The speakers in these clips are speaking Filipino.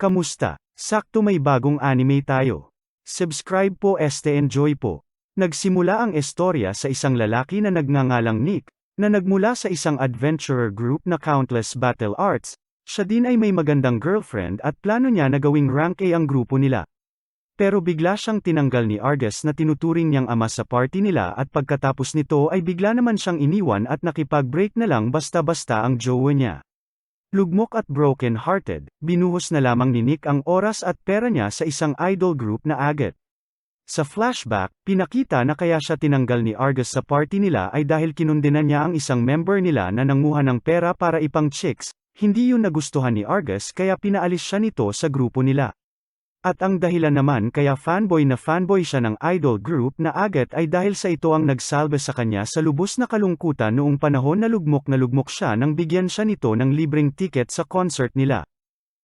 Kamusta? Sakto may bagong anime tayo. Subscribe po este enjoy po. Nagsimula ang istorya sa isang lalaki na nagngangalang Nick, na nagmula sa isang adventurer group na Countless Battle Arts, siya din ay may magandang girlfriend at plano niya na gawing rank A ang grupo nila. Pero bigla siyang tinanggal ni Argus na tinuturing niyang ama sa party nila at pagkatapos nito ay bigla naman siyang iniwan at nakipag-break na lang basta-basta ang jowa niya. Lugmok at broken-hearted, binuhos na lamang ni Nick ang oras at pera niya sa isang idol group na Agat. Sa flashback, pinakita na kaya siya tinanggal ni Argus sa party nila ay dahil kinundinan niya ang isang member nila na nanguha ng pera para ipang chicks, hindi yun nagustuhan ni Argus kaya pinaalis siya nito sa grupo nila. At ang dahilan naman kaya fanboy na fanboy siya ng idol group na Agat ay dahil sa ito ang nagsalbe sa kanya sa lubos na kalungkutan noong panahon na lugmok na lugmok siya nang bigyan siya nito ng libreng ticket sa concert nila.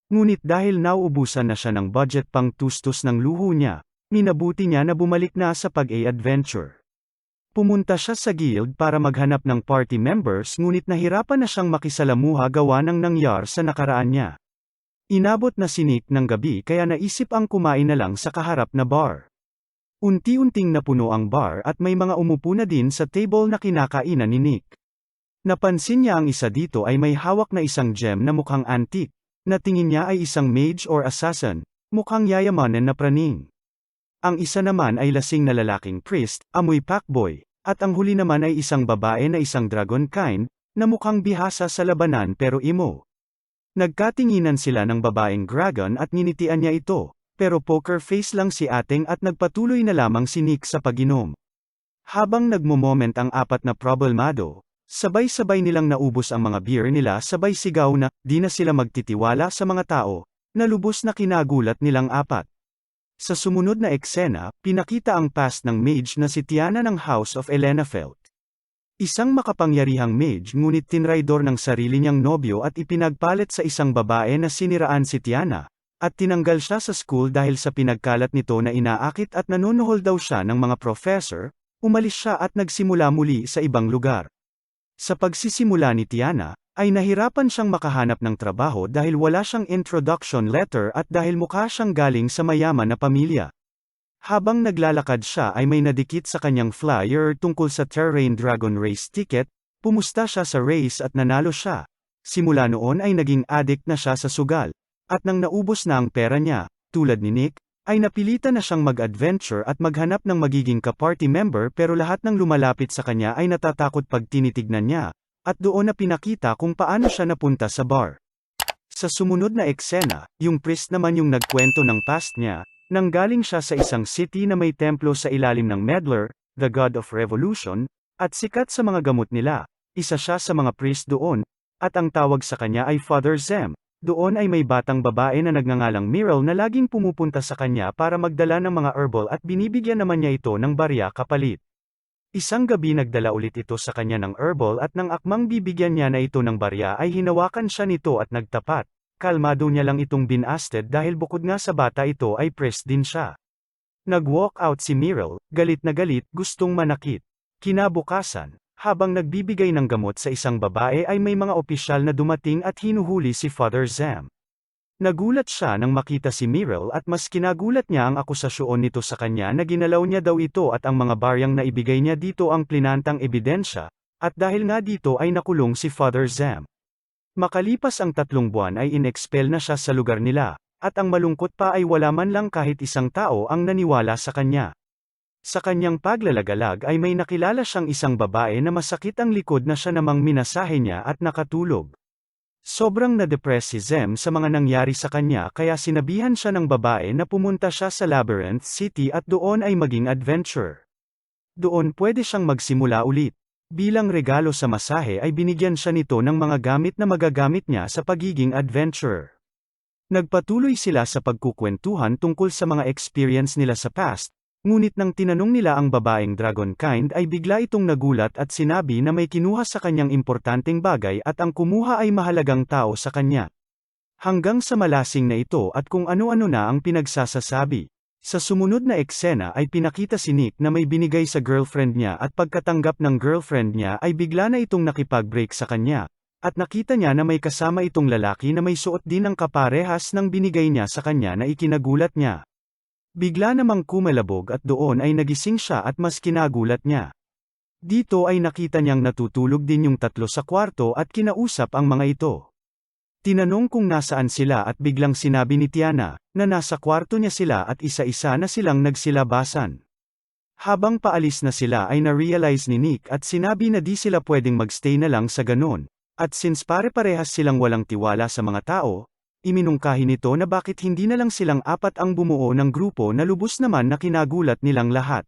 Ngunit dahil nauubusan na siya ng budget pang tustos ng luho niya, minabuti niya na bumalik na sa pag-a-adventure. Pumunta siya sa guild para maghanap ng party members ngunit nahirapan na siyang makisalamuha gawa ng nangyar sa nakaraan niya. Inabot na sinik ng gabi kaya naisip ang kumain na lang sa kaharap na bar. Unti-unting napuno ang bar at may mga umupo na din sa table na kinakainan ni Nick. Napansin niya ang isa dito ay may hawak na isang gem na mukhang antique, na tingin niya ay isang mage or assassin, mukhang yayamanan na praning. Ang isa naman ay lasing na lalaking priest, amoy pakboy, at ang huli naman ay isang babae na isang dragon kind, na mukhang bihasa sa labanan pero imo. Nagkatinginan sila ng babaeng dragon at nginitian niya ito, pero poker face lang si ating at nagpatuloy na lamang si Nick sa paginom. Habang nagmo-moment ang apat na problemado, sabay-sabay nilang naubos ang mga beer nila sabay sigaw na, di na sila magtitiwala sa mga tao, na lubos na kinagulat nilang apat. Sa sumunod na eksena, pinakita ang past ng mage na si Tiana ng House of Elenafelt. Isang makapangyarihang mage ngunit tinraidor ng sarili niyang nobyo at ipinagpalit sa isang babae na siniraan si Tiana, at tinanggal siya sa school dahil sa pinagkalat nito na inaakit at nanonohol daw siya ng mga professor, umalis siya at nagsimula muli sa ibang lugar. Sa pagsisimula ni Tiana, ay nahirapan siyang makahanap ng trabaho dahil wala siyang introduction letter at dahil mukha siyang galing sa mayaman na pamilya. Habang naglalakad siya ay may nadikit sa kanyang flyer tungkol sa Terrain Dragon Race ticket, pumusta siya sa race at nanalo siya. Simula noon ay naging addict na siya sa sugal. At nang naubos na ang pera niya, tulad ni Nick, ay napilitan na siyang mag-adventure at maghanap ng magiging ka-party member pero lahat ng lumalapit sa kanya ay natatakot pag tinitignan niya, at doon na pinakita kung paano siya napunta sa bar. Sa sumunod na eksena, yung priest naman yung nagkwento ng past niya, Nanggaling siya sa isang city na may templo sa ilalim ng Medler, the god of revolution, at sikat sa mga gamot nila. Isa siya sa mga priest doon, at ang tawag sa kanya ay Father Zem. Doon ay may batang babae na nagngangalang Miral na laging pumupunta sa kanya para magdala ng mga herbal at binibigyan naman niya ito ng barya kapalit. Isang gabi nagdala ulit ito sa kanya ng herbal at nang akmang bibigyan niya na ito ng barya ay hinawakan siya nito at nagtapat. Kalmado niya lang itong binasted dahil bukod nga sa bata ito ay press din siya. Nag-walk out si Miral, galit na galit, gustong manakit. Kinabukasan, habang nagbibigay ng gamot sa isang babae ay may mga opisyal na dumating at hinuhuli si Father Zam. Nagulat siya nang makita si Miral at mas kinagulat niya ang akusasyon nito sa kanya na ginalaw niya daw ito at ang mga baryang na ibigay niya dito ang plinantang ebidensya, at dahil nga dito ay nakulong si Father Zam. Makalipas ang tatlong buwan ay inexpel na siya sa lugar nila, at ang malungkot pa ay wala man lang kahit isang tao ang naniwala sa kanya. Sa kanyang paglalagalag ay may nakilala siyang isang babae na masakit ang likod na siya namang minasahe niya at nakatulog. Sobrang na-depress si Zem sa mga nangyari sa kanya kaya sinabihan siya ng babae na pumunta siya sa Labyrinth City at doon ay maging adventure. Doon pwede siyang magsimula ulit. Bilang regalo sa masahe ay binigyan siya nito ng mga gamit na magagamit niya sa pagiging adventurer. Nagpatuloy sila sa pagkukwentuhan tungkol sa mga experience nila sa past, ngunit nang tinanong nila ang babaeng dragonkind ay bigla itong nagulat at sinabi na may kinuha sa kanyang importanteng bagay at ang kumuha ay mahalagang tao sa kanya. Hanggang sa malasing na ito at kung ano-ano na ang pinagsasasabi. Sa sumunod na eksena ay pinakita si Nick na may binigay sa girlfriend niya at pagkatanggap ng girlfriend niya ay bigla na itong nakipag-break sa kanya. At nakita niya na may kasama itong lalaki na may suot din ang kaparehas ng binigay niya sa kanya na ikinagulat niya. Bigla namang kumalabog at doon ay nagising siya at mas kinagulat niya. Dito ay nakita niyang natutulog din yung tatlo sa kwarto at kinausap ang mga ito. Tinanong kung nasaan sila at biglang sinabi ni Tiana, na nasa kwarto niya sila at isa-isa na silang nagsilabasan. Habang paalis na sila ay na-realize ni Nick at sinabi na di sila pwedeng magstay na lang sa ganon. At since pare-parehas silang walang tiwala sa mga tao, iminungkahi nito na bakit hindi na lang silang apat ang bumuo ng grupo na lubos naman na kinagulat nilang lahat.